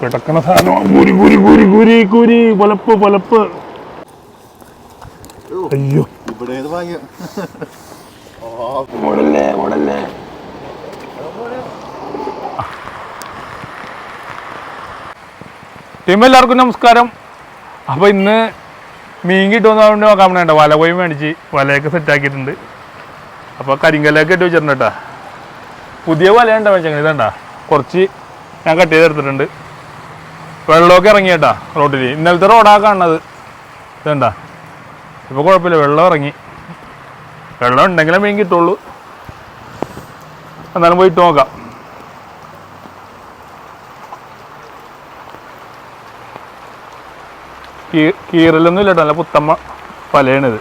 കിടക്കണ സാധനം. കുരി കുരി കുരി കുരി കുരി പൊലപ്പ് പൊലപ്പ് അയ്യോ. ഇവിടെ ഓടല്ലേ ഓടല്ലേ ടീം എല്ലാവർക്കും നമസ്കാരം. അപ്പോൾ ഇന്ന് മീൻ കിട്ടുമെന്ന് നോക്കാൻ വേണ്ട വല പോയി മേടിച്ച്. വലയൊക്കെ സെറ്റ് ആക്കിയിട്ടുണ്ട്. അപ്പോൾ കരിങ്കല്ലൊക്കെ ഇട്ട് വെച്ചിട്ടുണ്ട് കേട്ടോ. പുതിയ വലയുണ്ട് വെച്ചെങ്കിൽ ഇതണ്ട കുറച്ച് ഞാൻ കട്ട് ചെയ്തെടുത്തിട്ടുണ്ട്. വെള്ളമൊക്കെ ഇറങ്ങിയേട്ടാ റോഡിൽ ഇന്നലത്തെ റോഡാ കാണുന്നത്. ഇതണ്ട ഇപ്പോൾ കുഴപ്പമില്ല വെള്ളം ഇറങ്ങി. വെള്ളം ഉണ്ടെങ്കിലും മീൻ കിട്ടുള്ളൂ. എന്നാലും പോയിട്ട് നോക്കാം. കീറലൊന്നും ഇല്ലട്ടോ നല്ല പുത്തമ്മ പലയാണിത്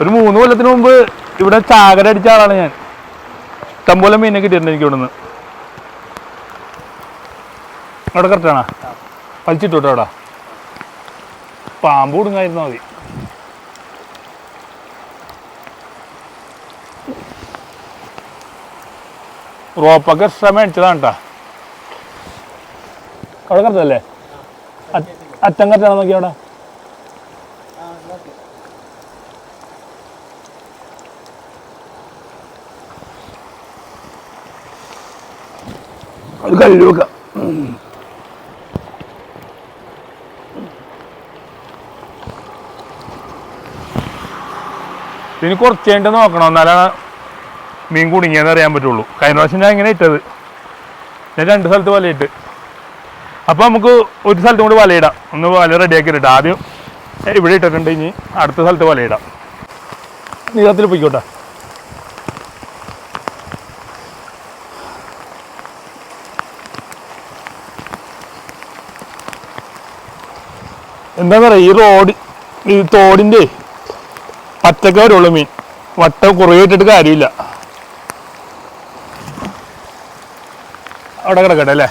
ഒരു മൂന്ന് കൊല്ലത്തിന് മുമ്പ് ഇവിടെ ചാകര അടിച്ച ആളാണ് ഞാൻ. ഇഷ്ടംപോലെ മീനെ കിട്ടിയിട്ടുണ്ട് എനിക്ക് ഇവിടുന്ന്. അവിടെ കറക്റ്റാണോ വലിച്ചിട്ടു കേട്ടോ അവിടെ. പാമ്പ് കൊടുങ്ങായിരുന്നാ മതി. റോപ്പൊക്കെ എക്സ്ട്രാ മേടിച്ചതാണ് കേട്ടോ അവിടെ കറക്റ്റല്ലേ അറ്റം കറക്റ്റാണോ നോക്കി അവിടെ? അത് കല്ല് വെക്കാം. ഇനി കുറച്ച് കഴിഞ്ഞിട്ട് നോക്കണം. എന്നാലാണ് മീൻ കുടുങ്ങിയെന്ന് അറിയാൻ പറ്റുള്ളൂ. കഴിഞ്ഞ പ്രാവശ്യം ഞാൻ ഇങ്ങനെ ഇട്ടത്. ഞാൻ രണ്ട് സ്ഥലത്ത് വലയിട്ട്. അപ്പോൾ നമുക്ക് ഒരു സ്ഥലത്തും കൂടി വലയിടാം. ഒന്ന് വല റെഡിയാക്കി ഇടാം ആദ്യം ഇവിടെ ഇട്ടിട്ടുണ്ട്. ഇനി അടുത്ത സ്ഥലത്ത് വലയിടാം. നീളത്തിൽ പോയിക്കോട്ടെ. എന്താന്ന് പറയാ ഈ റോഡ് ഈ തോടിന്റെ വരുള്ളൂ മീൻ. വട്ട കുറേ ഇട്ടിട്ട് കാര്യമില്ല. അവിടെ കിടക്കട്ടെ അല്ലേ?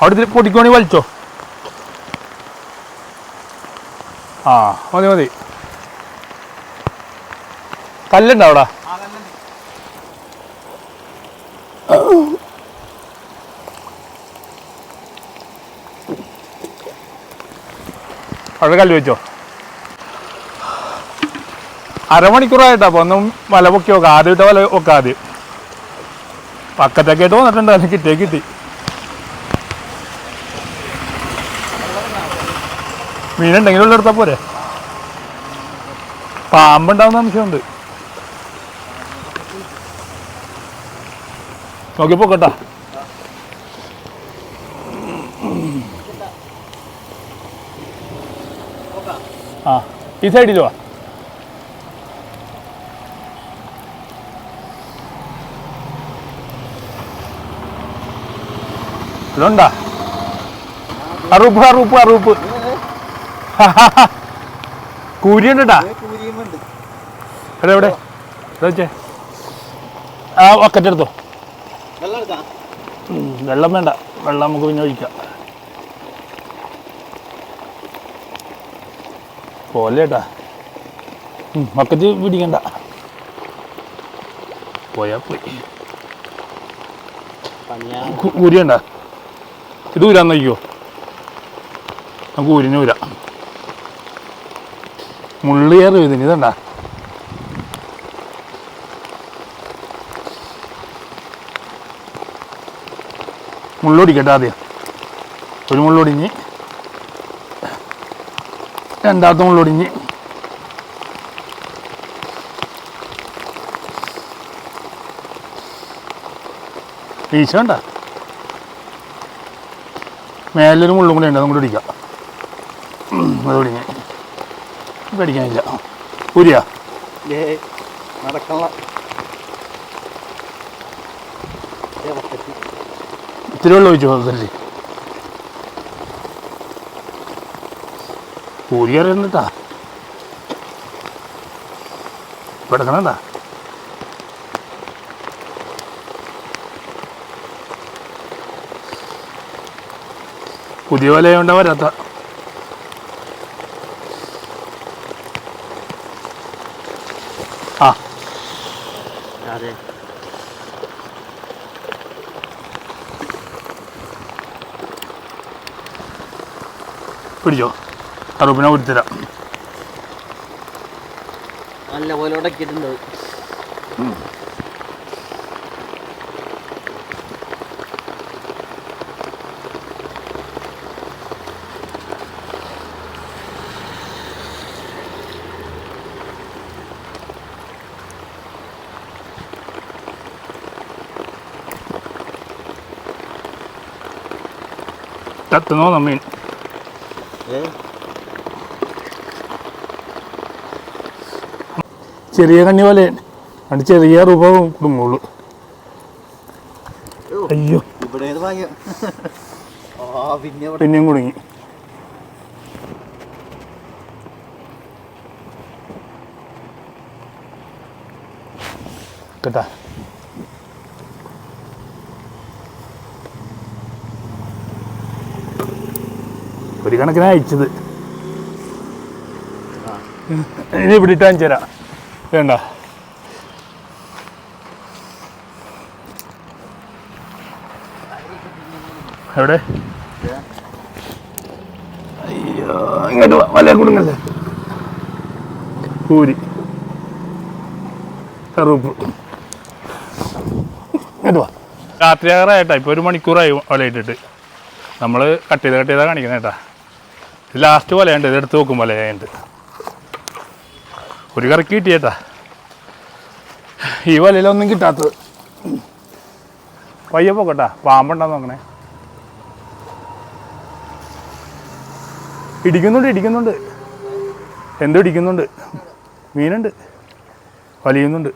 അവിടെ ഇതിൽ പൊടിക്കുവാണെങ്കിൽ വലിച്ചോ? ആ മതി മതി. കല്ലുണ്ടോ അവിടെ? അവിടെ കല്ല് വെച്ചോ? അരമണിക്കൂറായിട്ടാ അപ്പൊ ഒന്നും വല പൊക്കി നോക്കാം ആദ്യമായിട്ട് വല വെക്കാം ആദ്യം. പക്കത്തൊക്കെ ആയിട്ട് വന്നിട്ടുണ്ട് അതിന് കിട്ടിയേ കിട്ടി. മീനുണ്ടെങ്കിലും ഉള്ള എടുത്താൽ പോരെ. പാമ്പുണ്ടാവുന്ന സംശയമുണ്ട്. നോക്കി പോക്കട്ടാ. ആ ഈ സൈഡിൽ ഇതുണ്ടാ? അറുപ്പ് അറുപ്പ് അറുപ്പ് കൂരിയുണ്ട് കേട്ടാ കൂരിയുമുണ്ട് എവിടെ ആ ഒക്കറ്റ് എടുത്തോ. വെള്ളം വേണ്ട. വെള്ളം നമുക്ക് പിന്നെ ഒഴിക്കാം. പോലെ കേട്ടാ ബക്കറ്റ് പിടിക്കണ്ട. പോയാ പോയി. കു- ഊരിയണ്ട ഇത് ഊരാൻ നോക്കിയോ നമുക്ക് ഊരിന് ഊരാം. മുള്ളി കയറി ഇതിന് ഇതണ്ട. മുള്ളൊടിക്കട്ടെ ആദ്യം. ഒരു മുള്ളൊടിഞ്ഞ്. രണ്ടാമത്തെ മുള്ളൊടിഞ്ഞ്. ഈശോണ്ടാ മേലൊരു മുള്ളും കൂടെ ഉണ്ട് അതും കൂടി അടിക്കാം അത് പിടിക്കാൻ പേടിക്കാനില്ല ഊരിയാ ഇത്തിരി വെള്ളം ഒഴിച്ചു അതല്ലേ ഊരി അറിയുന്നിട്ടാ പെടുക്കണണ്ടാ പുതിയ വലയുണ്ട വരാത്ത? പിടിച്ചോ. അറുപിനെ ഉരുത്തരാം നല്ല പോലെ ഉടക്കിയിട്ടുണ്ട്. കത്തുന്നോ നമ്മീൻ ചെറിയ കണ്ണി പോലെ. അത് ചെറിയ രൂപ കുടുങ്ങുള്ളൂ. അയ്യോ. പിന്നെയും കുടുങ്ങി. കേട്ടാ ഒരു കണക്കിന് അയച്ചത്. ഇനി ഇട്ട് തരാം. വേണ്ട. എവിടെ? അയ്യോ ഇങ്ങോട്ട് വാ, വലയം കൊടുങ്ങല്ലേ? പൂരി കറുപ്പ് ഇങ്ങോട്ട് വാ. രാത്രി ആകാറായിട്ടാ ഇപ്പോൾ ഒരു മണിക്കൂറായി വലയിട്ടിട്ട്. നമ്മൾ കട്ട് ചെയ്ത് കട്ട് കേട്ടാ. ഇത് ലാസ്റ്റ് വലയുണ്ട് ഇത് എടുത്ത് നോക്കും വലയുണ്ട് ഒരു കറക്കി കിട്ടിയേട്ടാ. ഈ വലയിലൊന്നും കിട്ടാത്തത്. പയ്യെ പോക്കട്ടാ പാമ്പുണ്ടാന്ന് നോക്കണേ. ഇടിക്കുന്നുണ്ട് ഇടിക്കുന്നുണ്ട്. എന്തോ ഇടിക്കുന്നുണ്ട്. മീനുണ്ട്. വലിയുന്നുണ്ട്.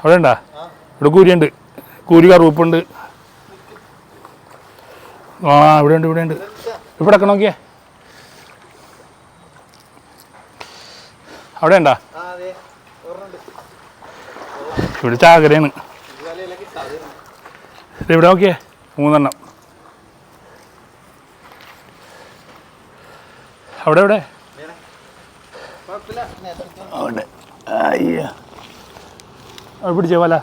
അവിടെ ഉണ്ടാ ഇവിടെ കൂരിയുണ്ട്. കൂരി കറുവപ്പുണ്ട്. ആ ഇവിടെ ഉണ്ട് ഇവിടെ ഉണ്ട് ഇവിടെ നോക്കിയേ അവിടെ ഉണ്ടാ. ഇവിടെ ചാകരയാണ് ഇവിടെ നോക്കിയേ. മൂന്നെണ്ണം. അവിടെ എവിടെ അവിടെ. അയ്യ. അവിടെ പിടിച്ചേ വല.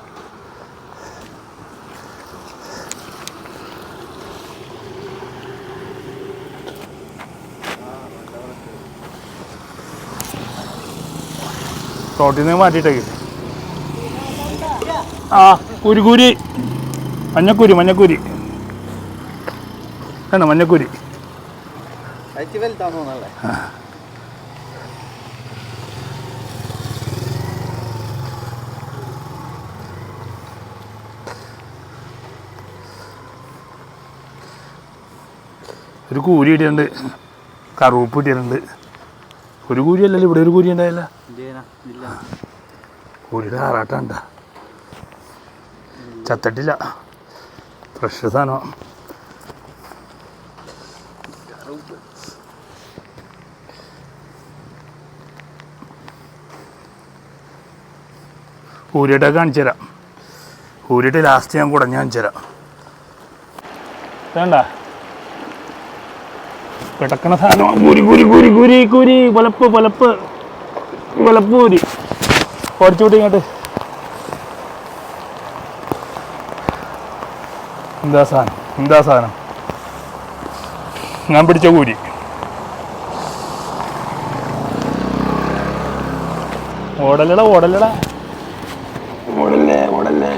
റോട്ടിൽ നിന്ന് മാറ്റിയിട്ടേക്ക്. ആ കുരുകൂരി. മഞ്ഞക്കുരി മഞ്ഞക്കുരി. വേണം മഞ്ഞക്കുരി? ഒരു കൂരി ഇടിയുണ്ട് കറുപ്പ് ഇട്ടിട്ടുണ്ട്. ഒരു കൂരി അല്ലല്ലോ ഇവിടെ ഒരു കൂരി ഉണ്ടായില്ല. കൂരിയുടെ ആറാട്ടണ്ട ചത്തട്ടില്ല. ഫ്രഷ് സാധനം. ഊരിയിട്ടൊക്കെ കാണിച്ചു തരാം. ഊരിയിട്ട് ലാസ്റ്റ് ഞാൻ കുടഞ്ഞ് ഞാൻ തരാം. വേണ്ട കിടക്കണ സാധനം. കുരി കുരി കുരി കുരി കുരി വലപ്പ് വലപ്പ്. വലപ്പ് കുരി ഓടിച്ചുകൂട്ടി ഇങ്ങോട്ട്. എന്താ സാധനം? എന്താ സാധനം? ഞാൻ പിടിച്ച കൂരി ഓടലട ഓടല്ലടാ ഓടല്ലേ ഓടല്ലേ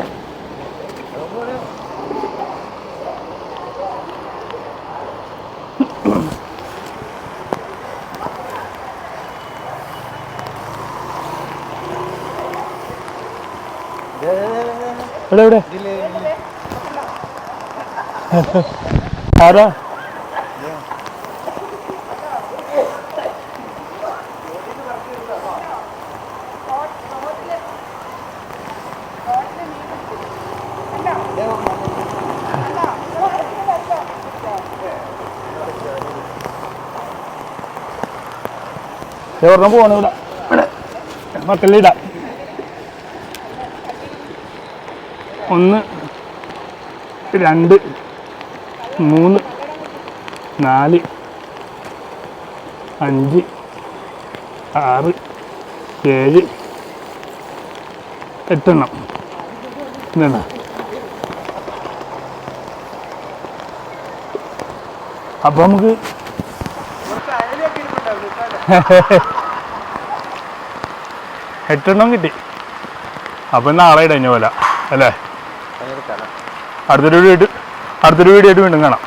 എവിടെ എവിടെ? ആരാ? എവിടെണ്ണം പോകണം ഇവിടെ ഇവിടെ മക്കളിടാം ഒന്ന് രണ്ട് മൂന്ന് നാല് അഞ്ച് ആറ് ഏഴ് എട്ടെണ്ണം ഇതെണ്ണ അപ്പം നമുക്ക്. എട്ടെണ്ണം കിട്ടി അപ്പം നാളെ ഇടഞ്ഞ പോലെ അല്ലേ. അടുത്തൊരു വീഡിയോ ആയിട്ട് അടുത്തൊരു വീഡിയോ ആയിട്ട് വീണ്ടും കാണാം.